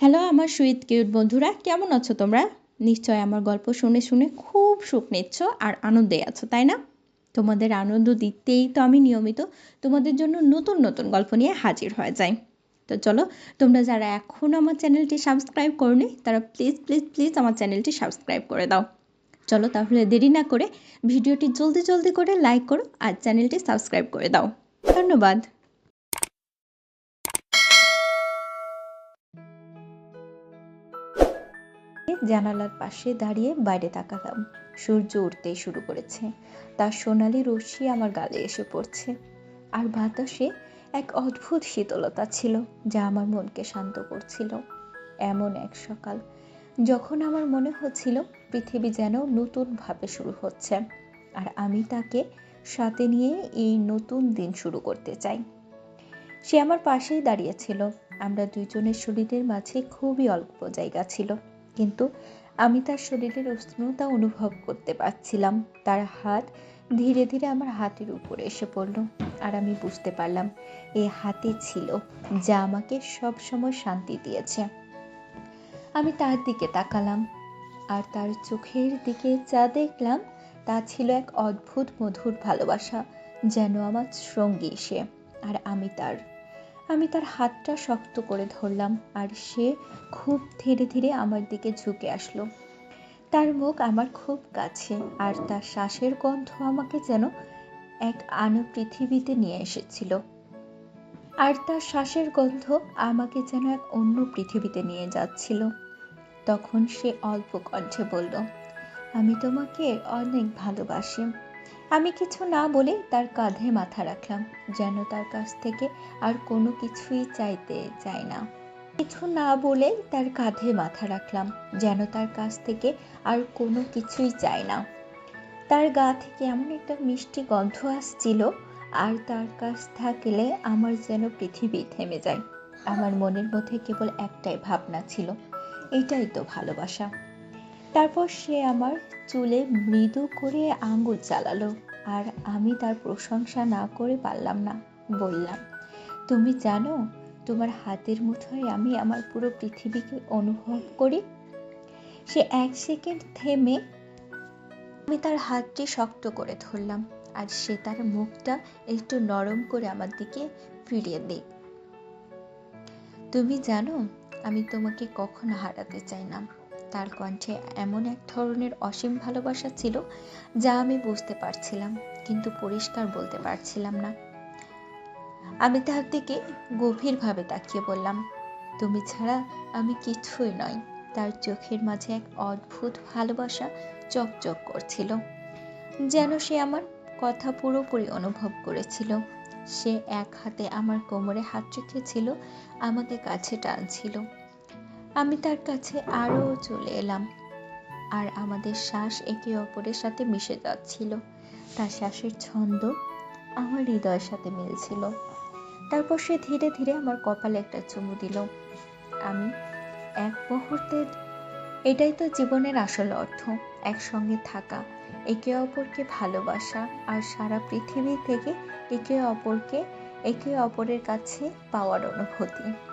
Hello, আমার sweet cute বন্ধুরা, কেমন আছো তোমরা? নিশ্চয় আমার গল্প শুনে শুনে খুব সুখ নিচ্ছ আর আনন্দে আছো, তাই না? তোমাদের আনন্দ দিতেই তো আমি নিয়মিত তোমাদের জন্য নতুন নতুন গল্প নিয়ে হাজির হয়ে যাই। তো চলো, তোমরা যারা এখনও আমার চ্যানেলটি সাবস্ক্রাইব করনি, তারা প্লিজ প্লিজ প্লিজ আমার চ্যানেলটি সাবস্ক্রাইব করে দাও। চলো তাহলে দেরি না করে ভিডিওটি জলদি জলদি করে লাইক করো আর চ্যানেলটি সাবস্ক্রাইব করে দাও। ধন্যবাদ। জানালার পাশে দাঁড়িয়ে বাইরে তাকালাম। সূর্য উঠতেই শুরু করেছে। তার সোনালি রশ্মি আমার গালে এসে পড়ছে। আর বাতাসে এক অদ্ভুত শীতলতা ছিল, যা আমার মনকে শান্ত করছিল। এমন এক সকাল, যখন আমার মনে হচ্ছিল পৃথিবী যেন নতুনভাবে শুরু হচ্ছে, আর আমি তাকে সাথে নিয়ে এই নতুন দিন শুরু করতে চাই। সে আমার পাশেই দাঁড়িয়েছিল আমরা দুইজনের শরীরের মাঝে খুবই অল্প জায়গা ছিল। কিন্তু আমি তার শরীরের উষ্ণতা অনুভব করতে পারছিলাম। তার হাত ধীরে ধীরে আমার হাতের উপরে এসে পড়ল আর আমি বুঝতে পারলাম এই হাতে ছিল যা আমাকে সব সময় শান্তি দিয়েছে। আমি তার দিকে তাকালাম আর তার চোখের দিকে যা দেখলাম তা ছিল এক অদ্ভুত মধুর ভালোবাসা, যেন আমার সঙ্গী সে আর আমি তার। আমি তার হাতটা শক্ত করে ধরলাম আর সে খুব ধীরে ধীরে আমার দিকে ঝুঁকে আসলো। তার মুখ আমার খুব কাছে আর তার শ্বাসের গন্ধ আমাকে যেন এক আনো পৃথিবীতে নিয়ে এসেছিল। আর তার শ্বাসের গন্ধ আমাকে যেন এক অন্য পৃথিবীতে নিয়ে যাচ্ছিল। তখন সে অল্প কণ্ঠে বলল, আমি তোমাকে অনেক ভালোবাসি। আমি কিছু না বলে তার কাঁধে মাথা রাখলাম, যেন তার কাছ থেকে আর কোনো কিছুই চাইতে চাই না। কিছু না বলে তার কাঁধে মাথা রাখলাম, যেন তার কাছ থেকে আর কোনো কিছুই চাই না। তার গা থেকে এমন একটা মিষ্টি গন্ধ আসছিল, আর তার কাছ থাকলে আমার যেন পৃথিবী থেমে যায়। আমার মনের মধ্যে কেবল একটাই ভাবনা ছিল, এটাই তো ভালোবাসা। তারপর সে আমার চুলে মৃদু করে আঙ্গুল চালালো আর আমি তার প্রশংসা না করে পারলাম না। বললাম, তুমি জানো তোমার হাতের মুঠোয় আমি আমার পুরো পৃথিবীকে অনুভব করি? সে এক সেকেন্ড থেমে আমি তার হাতটি শক্ত করে ধরলাম আর সে তার মুখটা একটু নরম করে আমার দিকে ফিরিয়ে দিই তুমি জানো আমি তোমাকে কখনো হারাতে চাই না। তার কণ্ঠে এমন এক ধরনের অসীম ভালোবাসা ছিল যা আমি বুঝতে পারছিলাম, কিন্তু পরিষ্কার বলতে পারছিলাম না। আমি তার দিকে গভীরভাবে তাকিয়ে বললাম, তুমি ছাড়া আমি কিছুই নই। তার চোখের মাঝে এক অদ্ভুত ভালোবাসা চকচক করছিল, যেন সে আমার কথা পুরোপুরি অনুভব করেছিল। সে এক হাতে আমার কোমরে হাত রেখেছিল, আমাকে কাছে টানছিল। আমি তার কাছে আরও চলে এলাম। আর আমাদের শ্বাস একে অপরের সাথে মিশে যাচ্ছিল। তার শ্বাসের ছন্দ আমার হৃদয়ের সাথে মিলছিল। তারপর সে ধীরে ধীরে আমার কপালে একটা চুমু দিল। আমি এক মুহূর্তে এটাই তো জীবনের আসল অর্থ, একসঙ্গে থাকা, একে অপরকে ভালোবাসা আর সারা পৃথিবী থেকে একে অপরকে, একে অপরের কাছে পাওয়ার অনুভূতি।